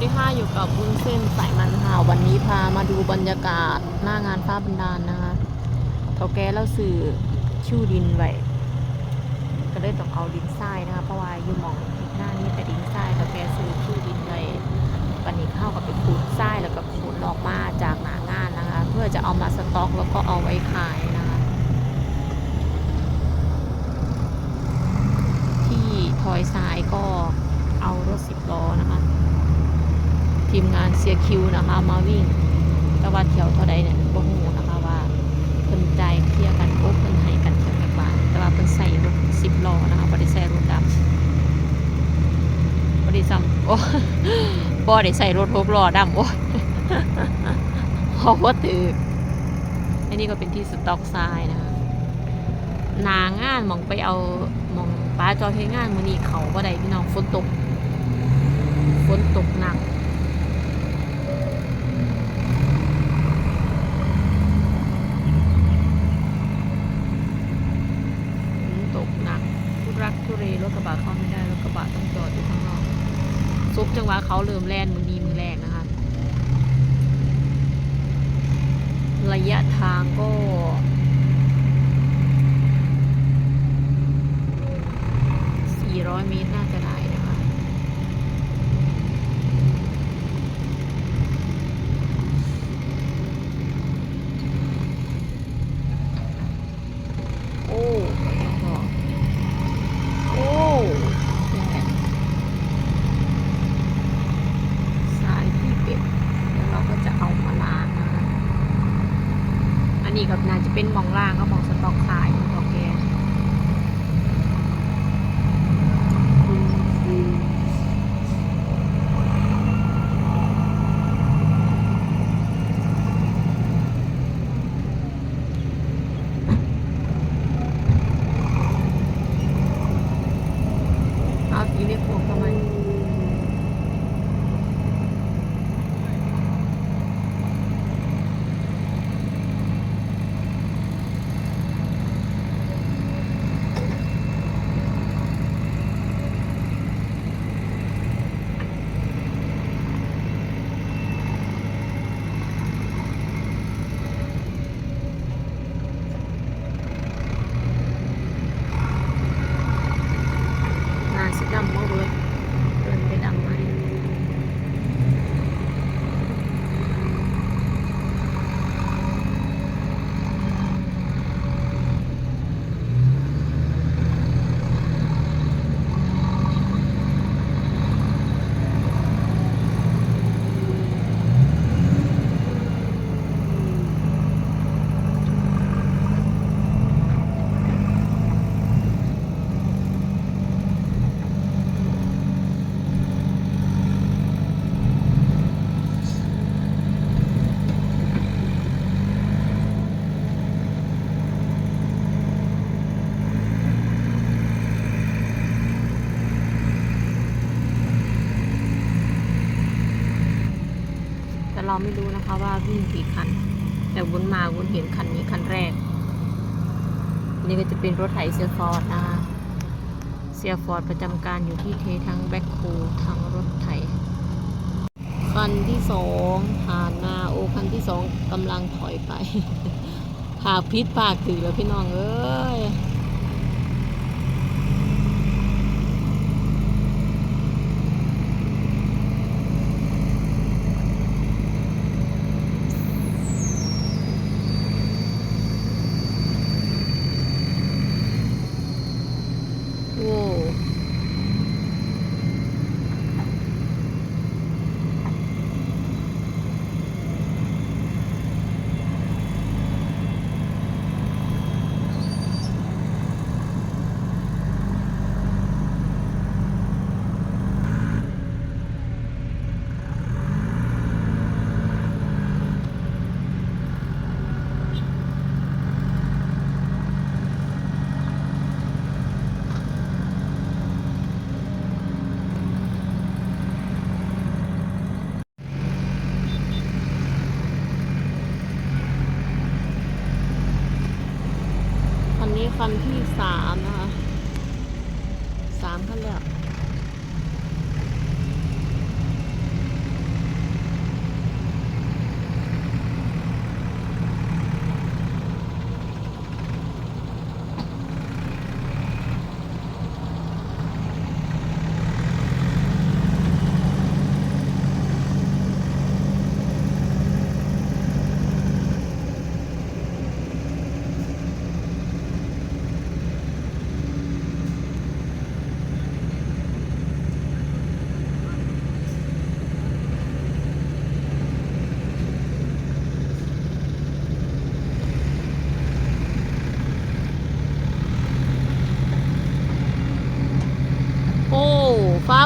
ดีค่ะอยู่กับวุ้นเส้นสายมันค่ะ วันนี้พามาดูบรรยากาศหน้างานฟ้าบันดาลนะคะเท่าแก่เราสื่อชื่ดินไว้ก็เลยต้องเอาดินทรายนะคะเพราะว่าอยู่มองหน้านี้แต่ดินทรายเท่าแก่สื่อชื่ดินไว้ปันนี้เข้ากับไปขูดทรายแล้วก็ขูดออกมาจากหนางานนะคะ เพื่อจะเอามาสต็อกแล้วก็เอาไว้ขายนะคะที่ทอยทรายก็เอารถสิบล้อนะคะ ทีมงานเซียคิวนะคะ มาวิ่งแต่ว่าเที่ยวเท่าใดเนี่ยบ่ฮู้นะคะว่าเพิ่นใจเคลียร์กันโอ้เพิ่นให้กันเที่ยวแบบบาทแต่ว่าเพิ่นใส่รถสิบล้อนะคะบ่ได้ใส่รถดำบ่ได้ซ้ำโอ้บ่ได้ใส่รถหกล้อดำโอ้เพราะว่าตึกอันนี้ก็เป็นที่สต็อกทรายนะคะนางานมองไปเอามองป้าจอยเฮ็ดงานมือนี้เขาบ่ได้พี่น้องฝนตกฝนตกหนัก ฝนตกหนักทุรักทุเรรถกระบะเข้าไม่ได้รถกระบะต้องจอดอยู่ข้างนอกซุป จังหวะเขาเริ่มแล่นมือนีมือแรกนะคะ ระยะทางก็400เมตรน่าจะได้นะคะ โอ้ก็ยังบอกโอ้นี่แหละสายที่เป็ดแล้วเราก็จะเอามาล้างนะคะ อั นี้ก็น่าจะเป็นมองล่างก็มองสต็อกขายของตัวแก เอาอยู่ในพวกทำไม นาสิดำมากเลยเดินไปดำไหมแต่ เราไม่รู้นะคะว่าวิ่งกี่คัน แต่วุ้นมาวุ้นเห็นคันนี้คันแรก นี่ก็จะเป็นรถไถเซียฟอร์ดนะคะเซียฟอร์ดประจำการอยู่ที่เททั้งแบ็คโคทั้งรถไถ คันที่สองผ่านมาโอคันที่สองกำลังถอยไปผากพิษผากถือแล้วพี่น้องเอ้ย โอ้ คันนี้คันที่สามนะคะสามคันแล้ว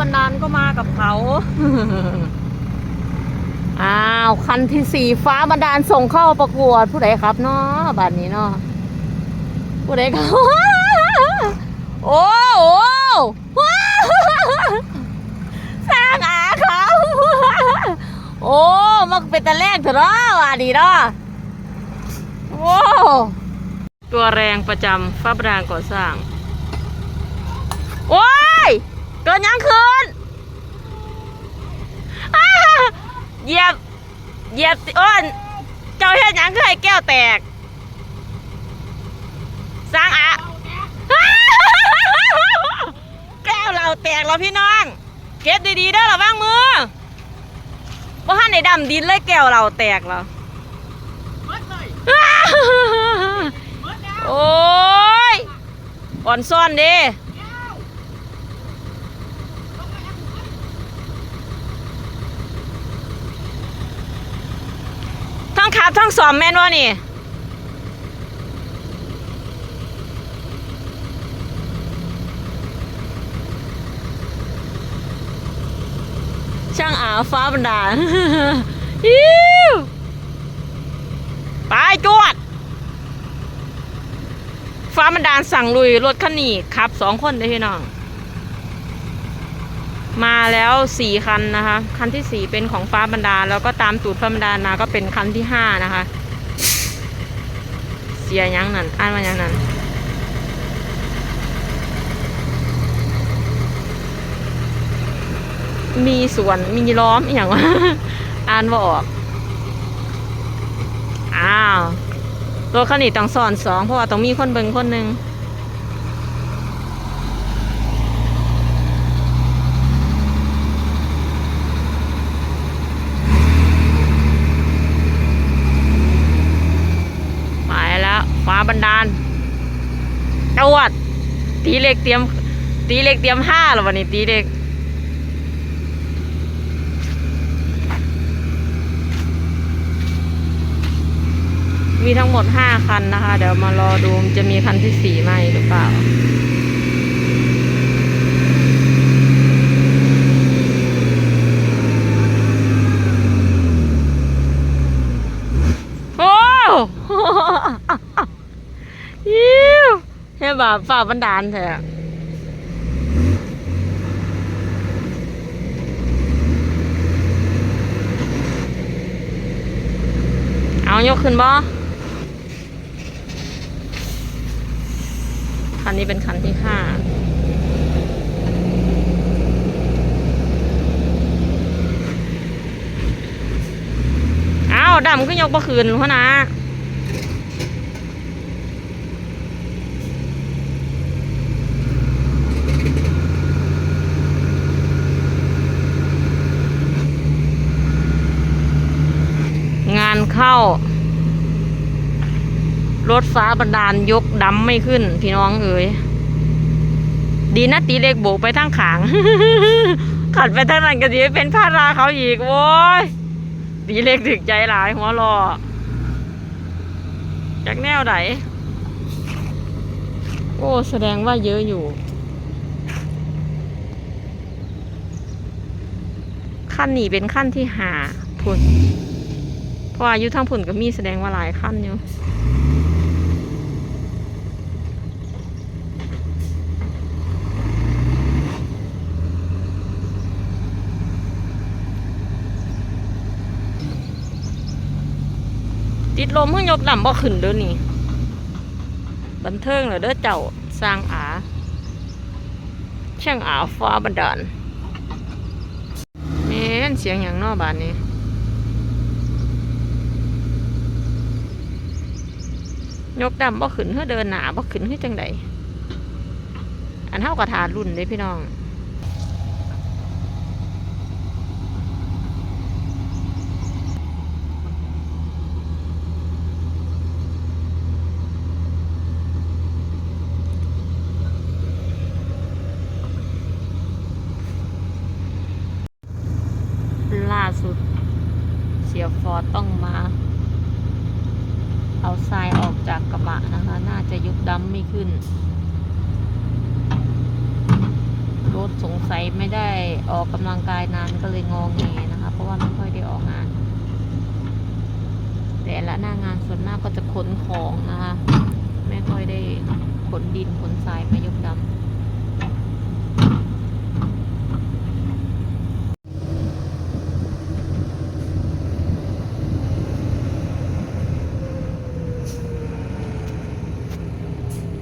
บันดาลก็มากับเขาอ้าวคันที่สี่ฟ้าบันดาลส่งเข้าประกวดผู้ใดครับเนาะบัดนี้เนาะผู้ใดครับโอ้โหสร้างอาเขาโอ้มันเป็นตะแรกเถอะเนาะว่าดีเนาะโว้ตัวแรงประจำฟ้าบันดาลก่อสร้าง โอ้ กินยังคืนอ้าเหยียบเหยียบอ้นเจ้าเฮ็ดหยังคือให้แก้วแตก สร้างอะแก้วเราแตกแล้วพี่น้องเก็บดีๆเด้อระวังมือว่าหันในดำดินเลยแก้วเราแตกแล้วโอ้ยอ่อนซ่อนเด้ งขับทั้งสอมแม่นวะนี่ช่างอาฟ้าบันดาลอิ้วไปจวด ฟ้าบันดาลสั่งลุยรถคันนี้ขับสองคนเลยพี่น้อง มาแล้วสี่คันนะคะ คันที่สี่เป็นของฟ้าบันดา แล้วก็ตามตูดฟ้าบันดาลมาก็เป็นคันที่ห้านะคะ เสียยังนั่นอ่านว่ายังนั่นมีส่วนมีล้อมอย่างวะอ่านว่าออก อ้าวตัวขนิดต้องสอนสองเพราะว่าต้องมีคนเบิ่งคนหนึ่งไปแล้วฟ้า บันดาลตวด ตีเล็กเตรียม ตีเล็กเตรียมห้าแล้ววันนี้ตีเล็กมีทั้งหมดห้าคันนะคะ เดี๋ยวมารอดูจะมีคันที่สีไหมหรือเปล่า โอ้ ยิวเฮ้ยแบบฝ่าบันดาลเถอะเอายกขึ้นบ่คันนี้เป็นคันที่ห้าเอาดำก็ยกบ่คืนหัวหนะงาน เข้า รถฟ้าบันดาลยกดำไม่ขึ้น พี่น้องเอ๋ยดีนะตีเล็กโบกไปทางขาง ขัดไปทางนั้นก็ดีเป็นพาราเขาอีกโว้ยตีเล็กถึกใจหลายหัวรอจากแนวไหนโอ้แสดงว่าเยอะอยู่ ขั้นนี้เป็นขั้นที่หาพุ่น เพราอายุทั้งพุ่นก็มีแสดงว่าหลายขั้นอยู่ติดลมเพิ่งยกดำบ่ขึ้นเด้อนี่ บันเทิงเหรอเด้อเจ้าสร้างอาช่างอาฟ้าบันดาลแม่นเสียงอย่างนอบานนี้ ยกดำบ่ขึ้นเพื่อเดินหนาบ่ขึ้นเพื่อจังใดอันเท่ากับฐานรุ่นเลยพี่น้อง ล่าสุด เสียฟอร์ดต้องมา เอาทรายออกจากกระบะนะคะ น่าจะยุบดำไม่ ขึ้น รถสงสัยไม่ได้ออกกำลังกายนานก็เลยงองแงนะคะ เพราะว่าไม่ค่อยได้ออกงาน แต่ละหน้างานส่วนมากก็จะขนของนะคะ ไม่ค่อยได้ขนดินขนทรายมายกดำ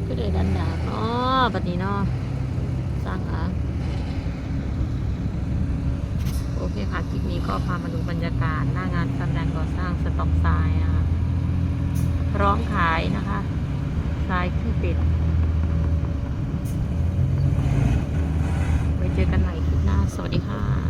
ก็เลย ดันดาอ๋อบัดนี้เนาะสร้างอะโอเคค่ะ คลิปนี้ก็พามาดูบรรยากาศ หน้างานกำลังก่อสร้างสต็อกทรายนะคะพร้อมขายนะคะทรายคือเป็ดไว้เจอกันใหม่คลิปหน้า สวัสดีค่ะ